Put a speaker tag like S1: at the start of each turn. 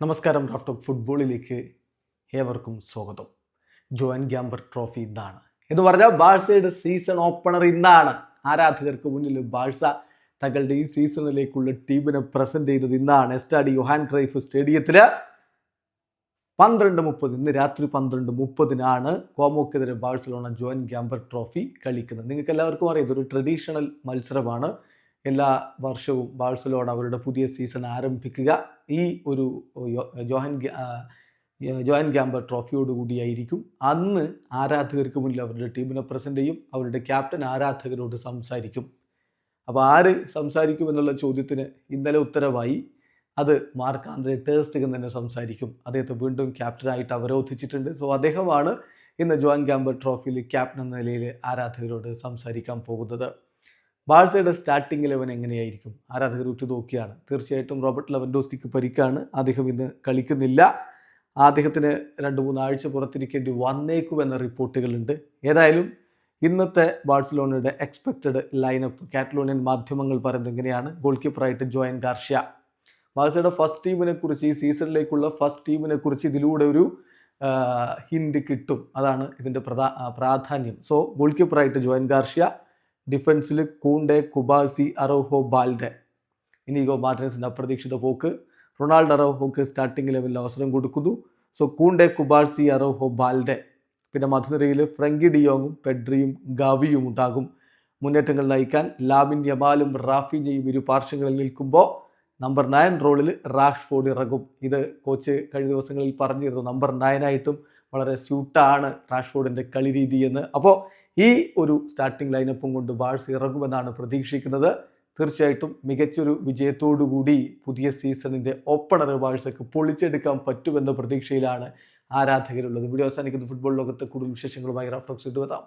S1: നമസ്കാരം raft of ഫുട്ബോളിലേക്ക് ഏവർക്കും സ്വാഗതം. ജോൻ ഗ്യാമ്പർ ട്രോഫി ഇതാണ് എന്ന് പറഞ്ഞാൽ ബാഴ്സയുടെ സീസൺ ഓപ്പണർ ഇന്നാണ്. ആരാധകർക്ക് മുന്നിൽ ബാഴ്സ തങ്ങളുടെ ഈ സീസണിലേക്കുള്ള ടീമിനെ പ്രസന്റ് ചെയ്തത് ഇന്നാണ്. എസ്റ്റാഡി യുഹാൻ ക്രൈഫ് സ്റ്റേഡിയത്തിൽ പന്ത്രണ്ട് മുപ്പത് ഇന്ന് രാത്രി പന്ത്രണ്ട് മുപ്പതിനാണ് കോമോക്കെതിരെ ബാഴ്സലോണ ജോയിൻ ഗ്യാമ്പർ ട്രോഫി കളിക്കുന്നത്. നിങ്ങൾക്ക് എല്ലാവർക്കും അറിയാം ഇതൊരു ട്രഡീഷണൽ മത്സരമാണ്. എല്ലാ വർഷവും ബാഴ്സലോണ അവരുടെ പുതിയ സീസൺ ആരംഭിക്കുക. ഈ ഒരു ജോഹൻ ജോയിൻ ഗ്യാമ്പർ ട്രോഫിയോടുകൂടിയായിരിക്കും അന്ന് ആരാധകർക്ക് മുന്നിൽ അവരുടെ ടീമിനെ പ്രസന്റ് ചെയ്യും. അവരുടെ ക്യാപ്റ്റൻ ആരാധകരോട് സംസാരിക്കും. അപ്പോൾ ആര് സംസാരിക്കും എന്നുള്ള ചോദ്യത്തിന് ഇന്നലെ ഉത്തരവായി. അത് മാർക്ക് ആന്ദ്രെ ടേസ്റ്റികൻ തന്നെ സംസാരിക്കും. അദ്ദേഹത്തെ വീണ്ടും ക്യാപ്റ്റനായിട്ട് അവരോധിച്ചിട്ടുണ്ട് സോ അദ്ദേഹമാണ് ഇന്ന് ജോയിൻ ഗ്യാമ്പർ ട്രോഫിയിൽ ക്യാപ്റ്റൻ എന്ന നിലയിൽ ആരാധകരോട് സംസാരിക്കാൻ പോകുന്നത്. ബാഴ്സയുടെ സ്റ്റാർട്ടിംഗ് ലെവൻ എങ്ങനെയായിരിക്കും? ആരാധകർ ഉറ്റു നോക്കിയാണ്. തീർച്ചയായിട്ടും റോബർട്ട് ലെവൻഡോസ്കിക്ക് പരിക്കാണ്. അദ്ദേഹം ഇന്ന് കളിക്കുന്നില്ല. അദ്ദേഹത്തിന് രണ്ട് മൂന്നാഴ്ച പുറത്തിരിക്കേണ്ടി വന്നേക്കുമെന്ന റിപ്പോർട്ടുകളുണ്ട്. ഏതായാലും ഇന്നത്തെ ബാഴ്സലോണയുടെ എക്സ്പെക്റ്റഡ് ലൈനപ്പ് കാറ്റലോണിയൻ മാധ്യമങ്ങൾ പറയുന്നത് എങ്ങനെയാണ്? ഗോൾ കീപ്പറായിട്ട് ജോയൻ ഗാർഷ്യ. ബാഴ്സയുടെ ഫസ്റ്റ് ടീമിനെ കുറിച്ച് ഈ സീസണിലേക്കുള്ള ഫസ്റ്റ് ടീമിനെ കുറിച്ച് ഇതിലൂടെ ഒരു ഹിൻഡ് കിട്ടും. അതാണ് ഇതിന്റെ പ്രധാ പ്രാധാന്യം. സോ ഗോൾ കീപ്പറായിട്ട് Joan Garcia ഡിഫൻസിൽ Kounde Kubarsi Araujo Balde. Inigo മാർട്ടിനസിന്റെ അപ്രതീക്ഷിത പോക്ക്. റൊണാൾഡോ അറോഹോക്ക് സ്റ്റാർട്ടിംഗ് ലെവലിൽ അവസരം കൊടുക്കുന്നു. So Kounde Cubarsi Araujo Balde. പിന്നെ മധുനിരയിൽ ഫ്രങ്കി ഡിയോങ്ങും പെഡ്രിയും ഗാവിയും ഉണ്ടാകും. മുന്നേറ്റങ്ങൾ നയിക്കാൻ ലാബിൻ യമാലും റാഫിഞ്ഞയും ഇരു പാർശ്വങ്ങളിൽ നിൽക്കുമ്പോൾ നമ്പർ നയൻ റോളിൽ റാഷ്ഫോർഡ് ഇറങ്ങും. ഇത് കോച്ച് കഴിഞ്ഞ ദിവസങ്ങളിൽ പറഞ്ഞിരുന്നു. നമ്പർ നയനായിട്ടും വളരെ സ്യൂട്ടാണ് റാഷ്ഫോർഡിന്റെ കളി രീതി എന്ന്. അപ്പോൾ ഈ ഒരു സ്റ്റാർട്ടിംഗ് ലൈനപ്പും കൊണ്ട് ബാഴ്സ് ഇറങ്ങുമെന്നാണ് പ്രതീക്ഷിക്കുന്നത്. തീർച്ചയായിട്ടും മികച്ചൊരു വിജയത്തോടുകൂടി പുതിയ സീസണിന്റെ ഓപ്പണർ ബാഴ്സക്ക് പൊളിച്ചെടുക്കാൻ പറ്റുമെന്ന പ്രതീക്ഷയിലാണ് ആരാധകരുള്ളത്. വീഡിയോ അവസാനിക്കുന്ന. ഫുട്ബോൾ ലോകത്തെ കൂടുതൽ വിശേഷങ്ങളുമായി റഫ്ലോക്സ് ഇട്ടുവെത്താം